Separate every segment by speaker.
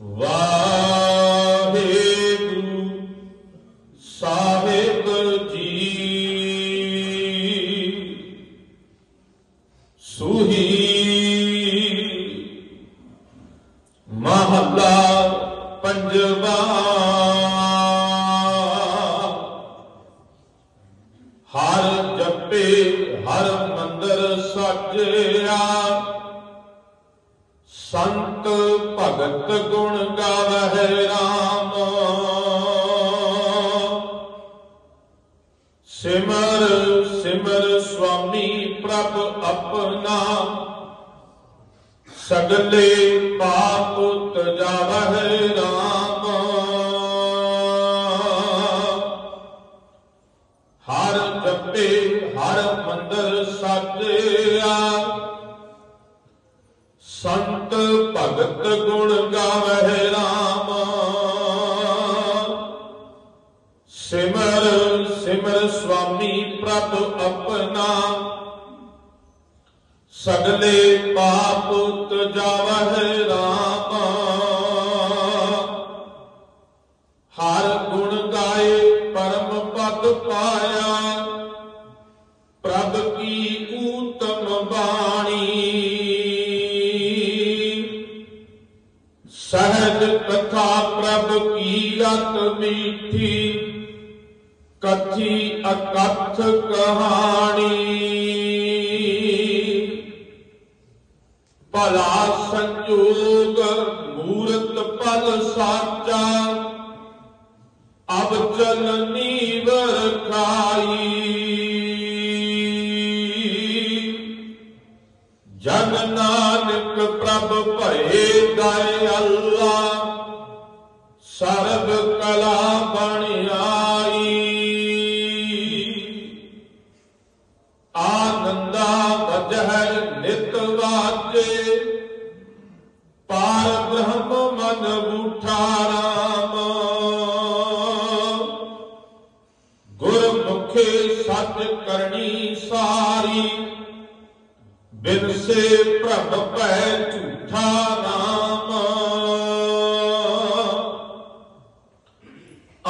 Speaker 1: ਵਾਹਿਗੁਰੂ ਸਾਹਿਬ ਜੀ ਸੁਹੀ ਮਹਲਾ ਪੰਜਵਾ ਹਰ ਜਪੇ ਹਰ ਮੰਦਰ ਸਾਜਿਆ ਸੰਤ ਭਗਤ ਗੁਣ ਗਾਵਹਿ RAM ਸਿਮਰ ਸਿਮਰ ਸੁਆਮੀ ਪ੍ਰਭ ਆਪਣਾ। ਸਗਲੇ ਪਾਪ ਤਜਾਵਹਿ RAM ਹਰ ਜਪੇ, ਹਰ ਮੰਦਰ ਸੁਆਮੀ ਪ੍ਰਭ ਆਪਣਾ। ਸਗਲੇ ਪਾਪ ਤਜਾਵਹਿ RAM ਹਰ ਗੁਣ ਗਾਏ ਪਰਮ ਪਦ ਪਾਇਆ। ਪ੍ਰਭ ਕੀ ਊਤਮ ਬਾਣੀ। ਸਹਿਜ ਕਥਾ ਪ੍ਰਭ ਕੀ ਅਤ ਮੀਠੀ। ਕਥੀ ਅਕਥ ਕਹਾਣੀ। ਭਲਾ ਸੰਜੋਗ ਮੂਰਤ ਪਲ ਸਾਚਾ, ਅਬ ਚਲਨੀ ਵਰਖਾਈ ਜਨ ਨਾਨਕ ਪ੍ਰਭ ਭਏ ਗਏ ਕਰਨੀ ਸਾਰੀ। ਬਿਨ ਸੇ ਪ੍ਰਭ ਭੈ ਝੂਠਾ ਨਾਮ।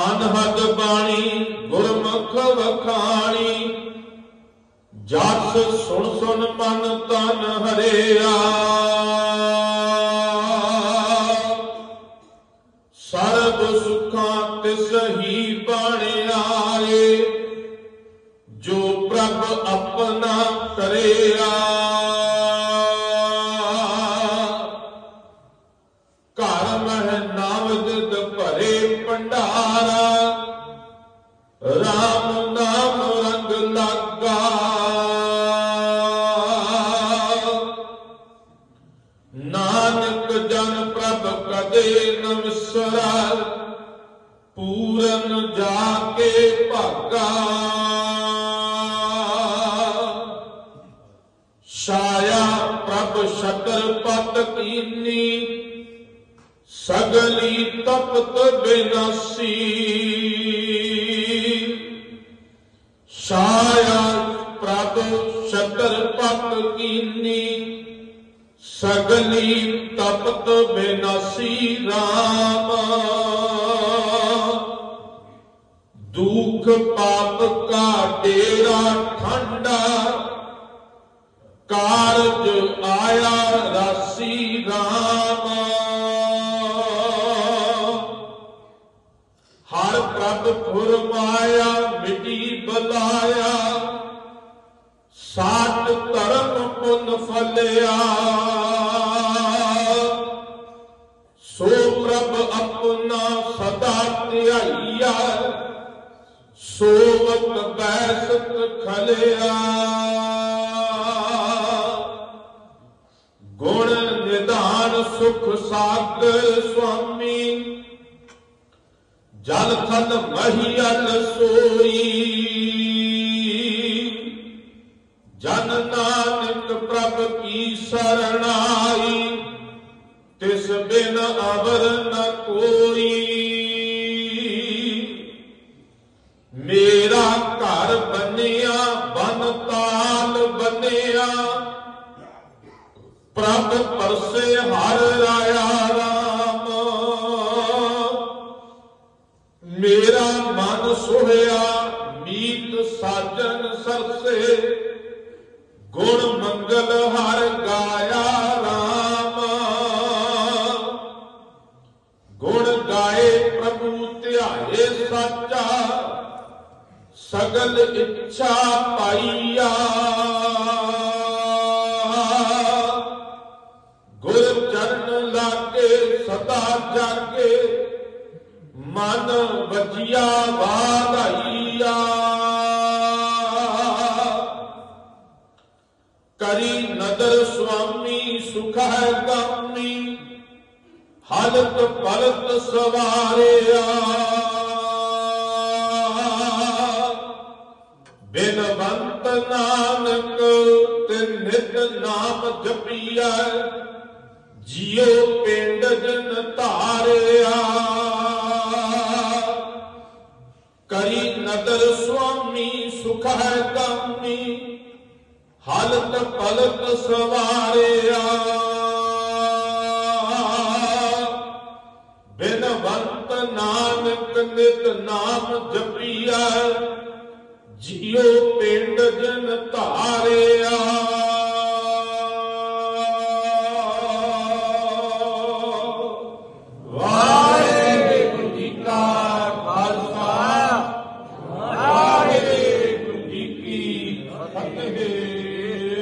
Speaker 1: ਅਨਹਦ ਬਾਣੀ ਗੁਰਮੁਖ ਵਖਾਣੀ। ਜਸ ਸੁਣ ਸੁਣ ਮਨ ਤਨ ਹਰਿਆ Yeah. ਕੀਨੀ ਸਗਲੀ ਤਪਤ ਬਿਨਾਸੀ। ਛਾਇਆ ਪ੍ਰਭ ਸ਼ਕਰ ਪਤ ਕੀਨੀ, ਸਗਲੀ ਤਪਤ ਬਿਨਾਸੀ RAM ਦੁਖ ਪਾਪ ਕਾ ਡੇਰਾ ਠੰਡਾ, ਕਾਰਜ ਫੁਰਮਾਇਆ ਮਿਟੀ ਬਲਾਇਆ। ਸਾਤ ਧਰਮ ਪੁੰਨ ਫਲਿਆ। ਸੋ ਪ੍ਰਭ ਆਪਣਾ ਸਦਾ ਧਿਆਈਆ ਸੋਵਤ ਬੈਸਤ ਖਲਿਆ। ਗੁਣ ਨਿਧਾਨ ਸੁਖ ਸਾਗਰ ਸੁਆਮੀ ਜਲ ਥਲ ਮਹੀਲ ਮੇਰਾ ਮਨ ਸੋਹਿਆ ਮੀਤ ਸਾਜਨ ਸਰਸੇ। ਗੁਣ ਮੰਗਲ ਹਰ ਗਾਇਆ RAM ਗੁਣ ਗਾਏ ਪ੍ਰਭੂ ਧਿਆਏ ਸੱਚਾ, ਸਗਲ ਇੱਛਾ ਪਾਈਆ। ਗੁਰ ਚਰਨ ਲਾਗੇ ਸਦਾ ਜਾਗੇ ਮਨ ਵਜਿਆ ਵਾਧਾਈਆ। ਕਰੀ ਨਦਰ ਸੁਆਮੀ, ਸੁਖ ਹੈ ਗਾਮੀ ਹਾਲਤ ਪਲਤ ਸਵਾਰਿਆ। ਬਿਨਵੰਤ ਨਾਨਕ ਤੇ ਨਿਤ ਨਾਮ ਜਪੀਐ ਜਿਉ ਪਿੰਡ ਜਨ ਧਾਰਿਆ। ਕਰੀ ਨਦਰ ਸੁਆਮੀ, ਸੁਖ ਹੈ ਗਾਮੀ ਹਾਲਤ ਪਲਤ ਸਵਾਰਿਆ। ਬਿਨਵੰਤ ਨਾਨਕ ਨਿਤ ਨਾਮ ਜਪੀਆ ਜਿਉ ਪਿੰਡ ਜਨ ਧਾਰਿਆ।